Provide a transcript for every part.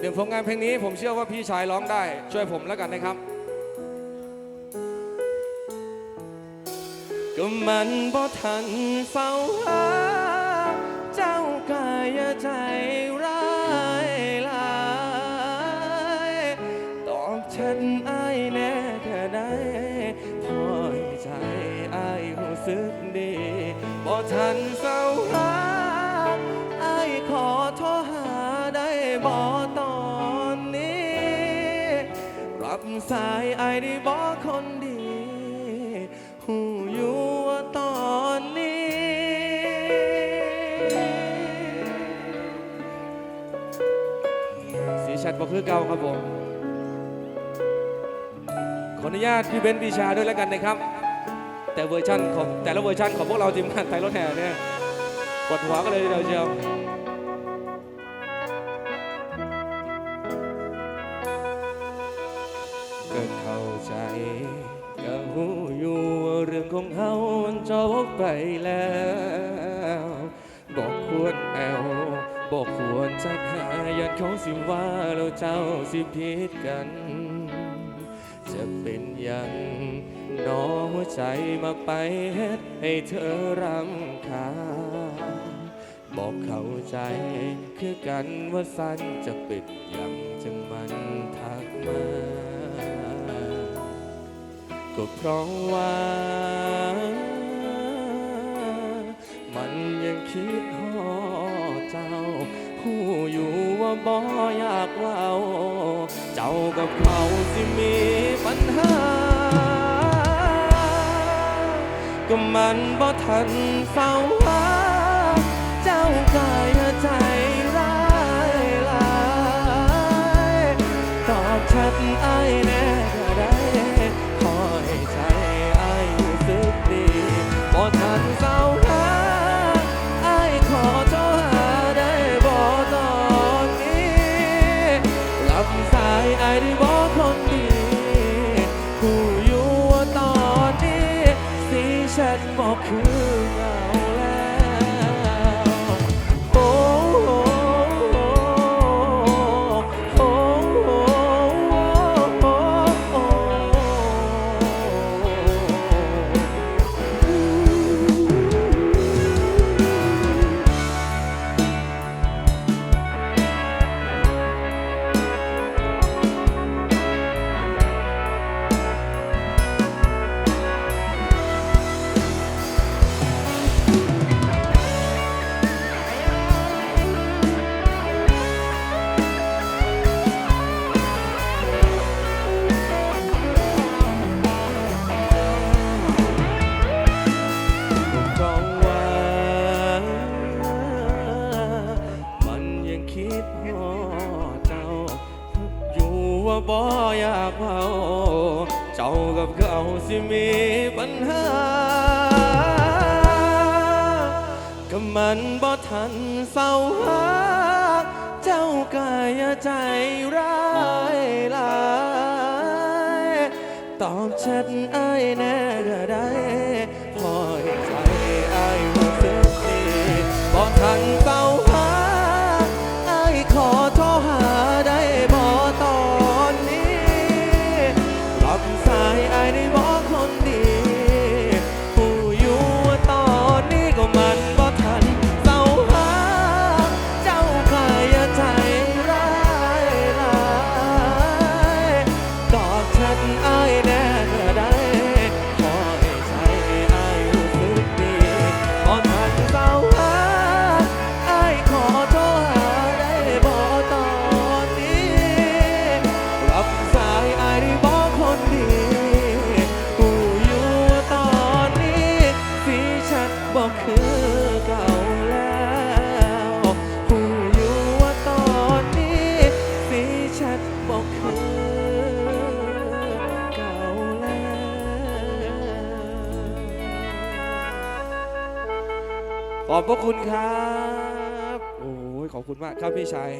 เดี๋ยวผลงานเพลงนี้ผมเชื่อว่าพี่ชายร้องได้ ช่วยผมแล้วกันนะครับ ก็มันบ่ทันเฝ้าหาเจ้ากายใจร้ายลายตอบฉันอายแน่แค่ใดพอให้ใจอายรู้สึกดีบ่ทันเฝ้าหา สายไอายได้บ่คนดีหูอยู่ว่าตอนนี้ สีชัดบ่คือเก่าครับผม ขออนุญาตพี่เบนซ์ปีชาด้วยแล้วกันนะครับ แต่เวอร์ชันของแต่ละเวอร์ชันของพวกเราทีมงานไทยรถแห่เนี่ยปวดหัวกันเลยเดียวเชียว บอกควรจะหายันเขาสิว่าเราเจ้าสิผิดกัน จะเป็นอย่างน้อหัวใจมาไปเฮ็ดให้เธอรำคาญบอกเข้าใจคือกันว่าสั้นจะเป็นอย่างจังมันทักมาก็เพราะว่า มันยังคิด บ่อยากเล่าเจ้ากับเขาสิมีปัญหา ก็มันบ่ทันเฝ้าหาเจ้ากายใจร้ายลายตอบชัดไอ้ อ้ายแน่ก็ได้ พระคุณครับ โอ้ยขอบคุณมากครับพี่ชาย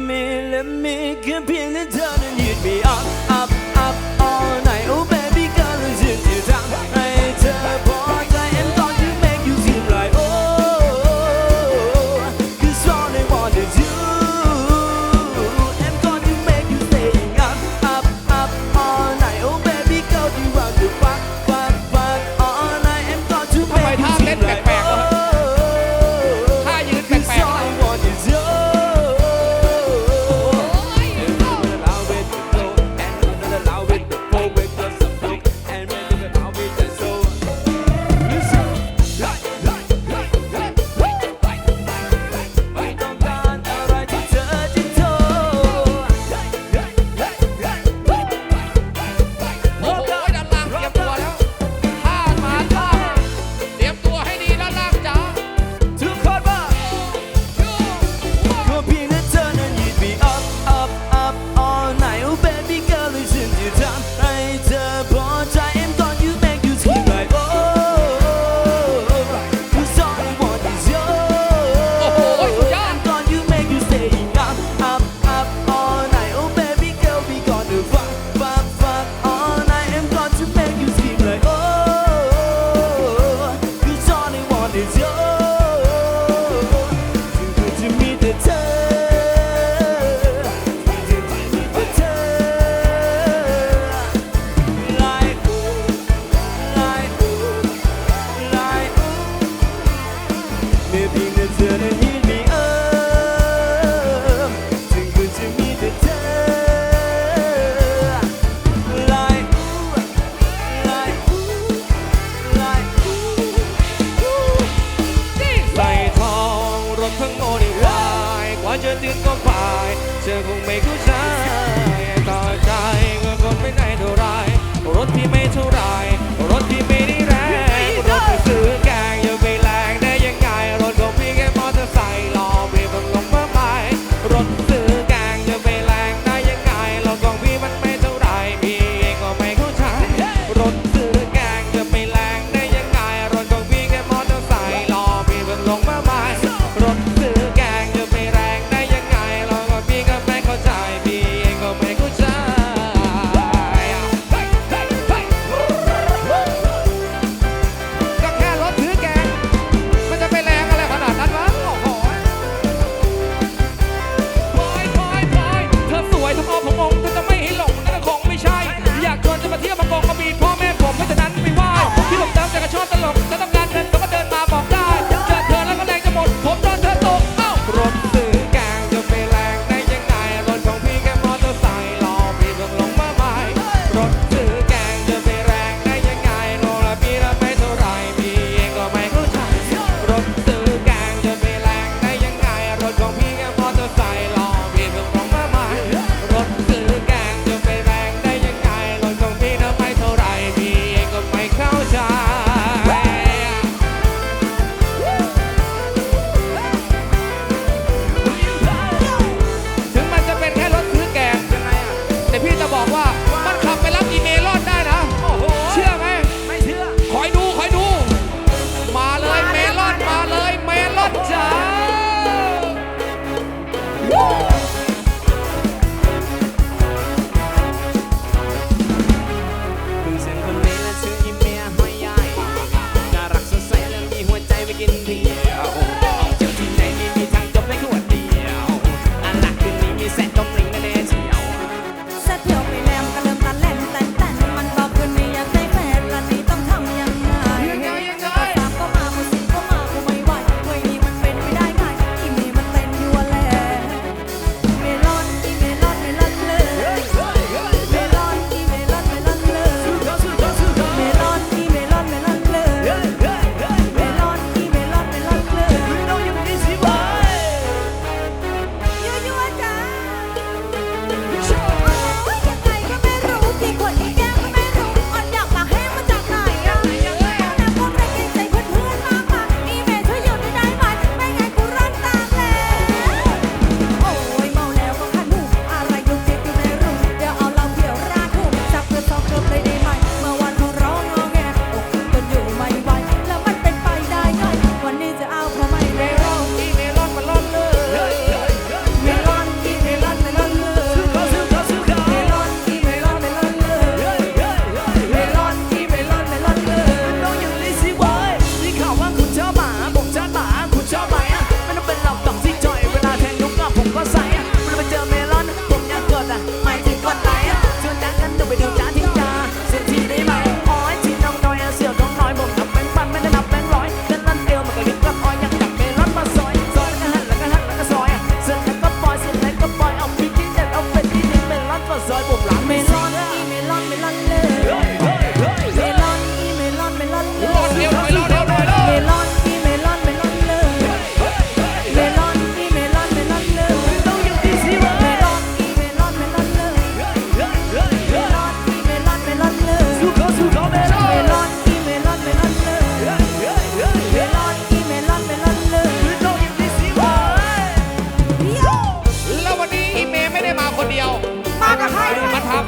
me, let me get in the done and you'd be up, up, up all night. Oh baby, girl, is it your time? Right up.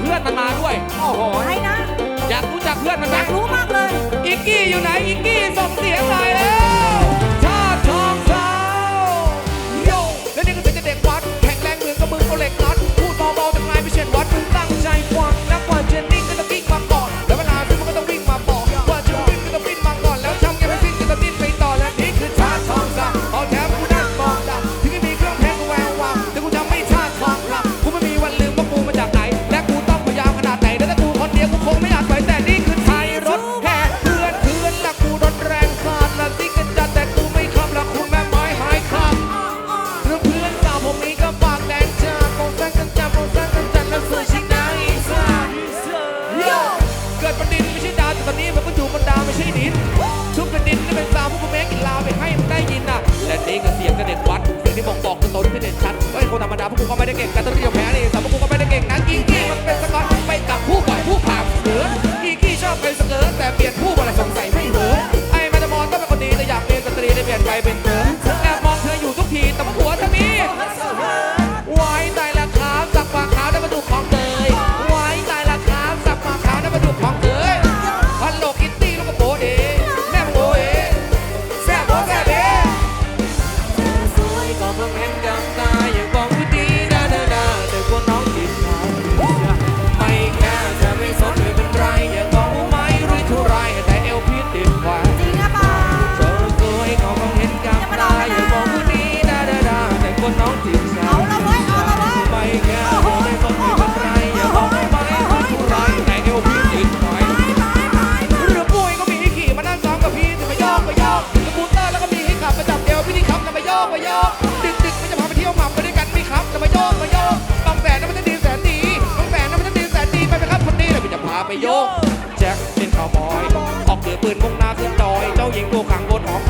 เพื่อนมันมาด้วย โอ้โหใครนะ อยากรู้จักเพื่อนมันไหมรู้มากเลย อิกกี้อยู่ไหน อิกกี้ส่งเสียงหน่อยแล้วชาติทองสาโย่และนี่ก็ถึงจะเด็กวัด แข็งแรงเหมือนกับมือเขาเหล็กน็อตพูดเบาๆแต่ไงไม่เช่นวัดมึตั้งใจฟังนักกว่าเจนนี่ก็ตะกี้ความก่อน Thank you.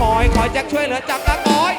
คอยคอยจะช่วยเหลือจักตาคอย